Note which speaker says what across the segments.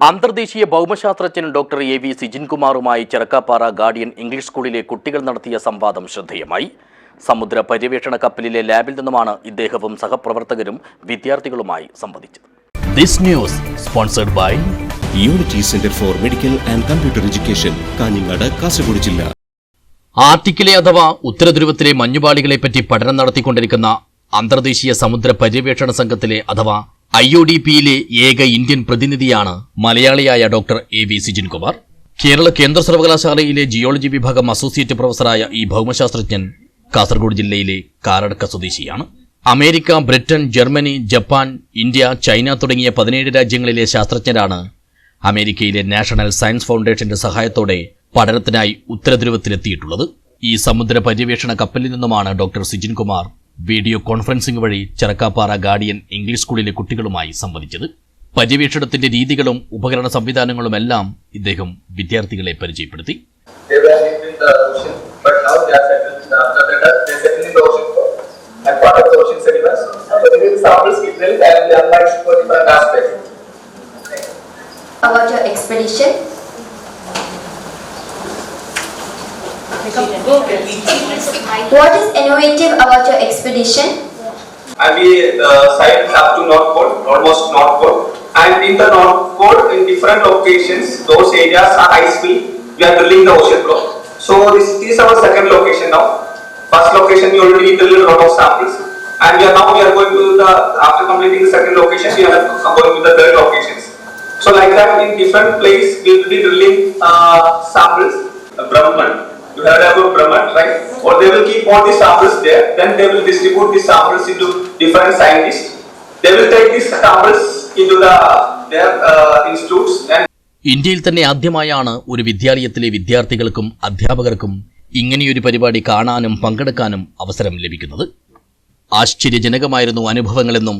Speaker 1: അന്തർദേശീയ ഭൗമശാസ്ത്രജ്ഞൻ doctor A V സിജിൻകുമാറുമായി ചെറക്കാപ്പാറ ഗാർഡിയൻ ഇംഗ്ലീഷ് സ്കൂളിലെ കുട്ടികൾ നടത്തിയ സംവാദം ശ്രദ്ധേയമായി. സമുദ്ര പര്യവേഷണ കപ്പലിലെ ലാബിൽ നിന്നുമാണ് ഇദ്ദേഹവും സഹപ്രവർത്തകരും വിദ്യാർത്ഥികളുമായി സംവദിച്ചത്. This news sponsored by
Speaker 2: Unity Centre for Medical and Computer Education Kanhangad Kasaragod ജില്ല
Speaker 1: ആർട്ടിക്കിലെ അഥവാ ഉത്തരധ്രുവത്തിലെ മഞ്ഞുപാളികളെപ്പറ്റി പഠനം നടത്തിക്കൊണ്ടിരിക്കുന്ന അന്തർദേശീയ സമുദ്ര പര്യവേഷണ സംഘത്തിലെ അഥവാ ഐ ഒ ഡി പിയിലെ ഏക ഇന്ത്യൻ പ്രതിനിധിയാണ് മലയാളിയായ doctor A V Sijinkumar. Kerala കേന്ദ്ര സർവകലാശാലയിലെ ജിയോളജി വിഭാഗം അസോസിയേറ്റ് പ്രൊഫസറായ ഈ ഭൗമശാസ്ത്രജ്ഞൻ കാസർഗോഡ് ജില്ലയിലെ കാരടക്ക സ്വദേശിയാണ്. America Britain Germany Japan India China തുടങ്ങിയ പതിനേഴ് രാജ്യങ്ങളിലെ ശാസ്ത്രജ്ഞരാണ് അമേരിക്കയിലെ നാഷണൽ സയൻസ് ഫൗണ്ടേഷന്റെ സഹായത്തോടെ പഠനത്തിനായി ഉത്തരധ്രുവത്തിലെത്തിയിട്ടുള്ളത്. ഈ സമുദ്ര പര്യവേഷണ കപ്പലിൽ നിന്നുമാണ് doctor Sijin Kumar video conferencing വഴി ചിറക്കാപ്പാറ ഗാർഡിയൻ ഇംഗ്ലീഷ് സ്കൂളിലെ കുട്ടികളുമായി സംവദിച്ചത്. പര്യവേക്ഷണത്തിന്റെ രീതികളും ഉപകരണ സംവിധാനങ്ങളുമെല്ലാം ഇദ്ദേഹം വിദ്യാർത്ഥികളെ പരിചയപ്പെടുത്തി.
Speaker 3: Our expedition What is innovative about your expedition?
Speaker 4: And we uh, sighted up to North Pole, almost North Pole. And in the North Pole, in different locations, those areas are ice free. We are drilling the ocean floor. So this is our second location now. First location we already drilled a lot of samples. And we are now we are going to the after completing the second location, we are going to the third locations. So like that, in different place, we will be drilling uh, samples. Uh, Brahman, you a good Brahman, right? Or they will keep all the samples there. Then they will distribute the samples into different scientists. They will take these samples into the their uh, institutes and
Speaker 1: ഇന്ത്യയിൽ തന്നെ ആദ്യമായാണ് ഒരു വിദ്യാലയത്തിലെ വിദ്യാർത്ഥികൾക്കും അധ്യാപകർക്കും ഇങ്ങനെയൊരു പരിപാടി കാണാനും പങ്കെടുക്കാനും അവസരം ലഭിക്കുന്നത് ആശ്ചര്യജനകമായിരുന്നു അനുഭവങ്ങളെന്നും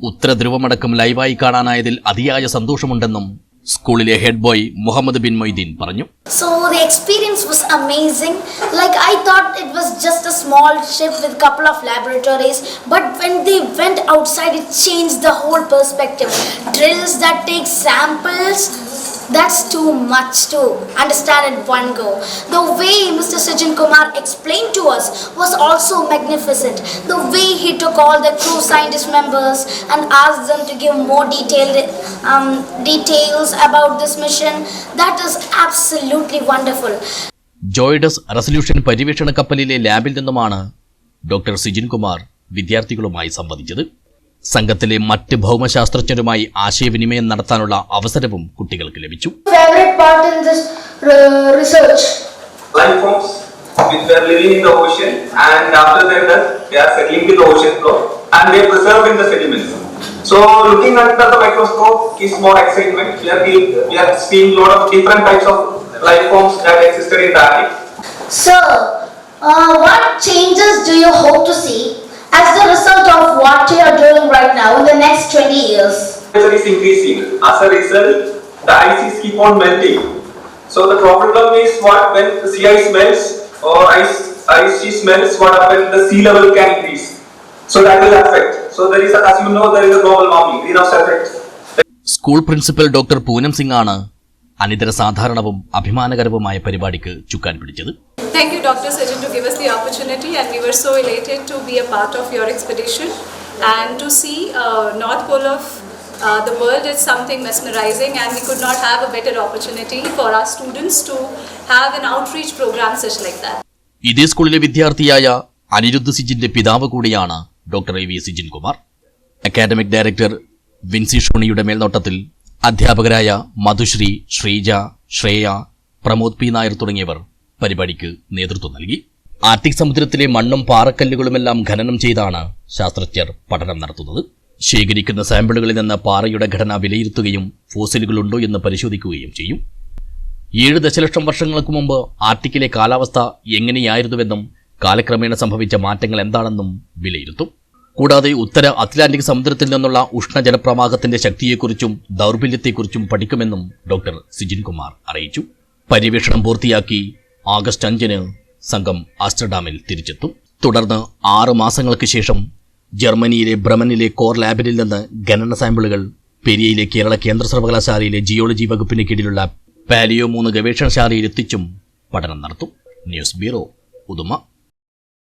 Speaker 1: ഉത്തരധ്രുവമടക്കം ലൈവായി കാണാനായതിൽ അതിയായ സന്തോഷമുണ്ടെന്നും സ്കൂളിലെ head boy Muhammad bin Moideen പറഞ്ഞു
Speaker 5: so the experience was amazing. Like I thought it was just a small ship with couple of laboratories, but when they went outside, it changed the whole perspective. Drills that take samples. That's too much to understand in one go. The way Mr. Sajjan Kumar explained to us was also magnificent. The way he took all the true scientist members and asked them to give more detailed um, details about this mission, that is absolutely wonderful.
Speaker 1: JOIDES resolution പര്യവേഷണ കപ്പലിലെ ലാബിൽ നിന്നുമാണ് doctor Sijin Kumar വിദ്യാർത്ഥികളുമായി സംവദിച്ചത് സംഘത്തിലെ മറ്റ് ഭൗമശാസ്ത്രജ്ഞരുമായി ആശയവിനിമയം നടത്താനുള്ള അവസരവും കുട്ടികൾക്ക് ലഭിച്ചു.
Speaker 5: Uh, Sir, uh, what changes do you hope to see next 20 years?
Speaker 4: Temperature is increasing. As a result, the ice is keep on melting. So the problem is what when the sea ice melts or ice ice sheet melts, what happens? The sea level can increase. So that will affect. So there is, a, as you know, there is a global warming, greenhouse effect.
Speaker 1: School principal doctor Poonam Singh ആണ് അനിതര സാധാരണവും അഭിമാനകരവുമായ പരിപാടിക്ക് ചുക്കാൻ പിടിച്ചത്
Speaker 6: Thank you, Dr. Sajjan, to give us the opportunity, and we were so elated to be a part of your expedition and to see uh, North Pole of uh, the world is something mesmerizing, and we could not have a better opportunity for our students to have an outreach program such like that.
Speaker 1: ഇതേ സ്കൂളിലെ വിദ്യാർത്ഥിയായ അനിരുദ്ധ സിജിന്റെ പിതാവ് കൂടിയാണ് doctor A V Sijin Kumar academic director Vincy ഷോണിയുടെ മേൽനോട്ടത്തിൽ അധ്യാപകരായ Madhushree Sreeja Shreya Pramod P Nair തുടങ്ങിയവർ പരിപാടിക്ക് നേതൃത്വം നൽകി ആർട്ടിക് സമുദ്രത്തിലെ മണ്ണും പാറക്കല്ലുകളുമെല്ലാം ഖനനം ചെയ്താണ് ശാസ്ത്രജ്ഞർ പഠനം നടത്തുന്നത്. ശേഖരിക്കുന്ന സാമ്പിളുകളിൽ നിന്ന് പാറയുടെ ഘടന വിലയിരുത്തുകയും ഫോസിലുകളുണ്ടോ എന്ന് പരിശോധിക്കുകയും ചെയ്യും. ഏഴ് ദശലക്ഷം വർഷങ്ങൾക്ക് മുമ്പ് ആർട്ടിക്കിലെ കാലാവസ്ഥ എങ്ങനെയായിരുന്നുവെന്നും കാലക്രമേണ സംഭവിച്ച മാറ്റങ്ങൾ എന്താണെന്നും വിലയിരുത്തും. കൂടാതെ ഉത്തര അറ്റ്ലാന്റിക് സമുദ്രത്തിൽ നിന്നുള്ള ഉഷ്ണജലപ്രവാഹത്തിന്റെ ശക്തിയെക്കുറിച്ചും ദൗർബല്യത്തെക്കുറിച്ചും പഠിക്കുമെന്നും ഡോക്ടർ സിജിൻ കുമാർ അറിയിച്ചു. പര്യവേഷണം പൂർത്തിയാക്കി ആഗസ്റ്റ് അഞ്ചിന് സംഘം ആസ്റ്റർഡാമിൽ തിരിച്ചെത്തും. തുടർന്ന് ആറ് മാസങ്ങൾക്ക് ശേഷം ജർമ്മനിയിലെ ബ്രമനിലെ കോർ ലാബിനിൽ നിന്ന് ഖനന സാമ്പിളുകൾ പെരിയയിലെ കേരള കേന്ദ്ര സർവകലാശാലയിലെ ജിയോളജി വകുപ്പിന് കീഴിലുള്ള പാലിയോ മൂന്ന് ഗവേഷണശാലയിൽ എത്തിച്ചും പഠനം നടത്തും. News bureau Uduma.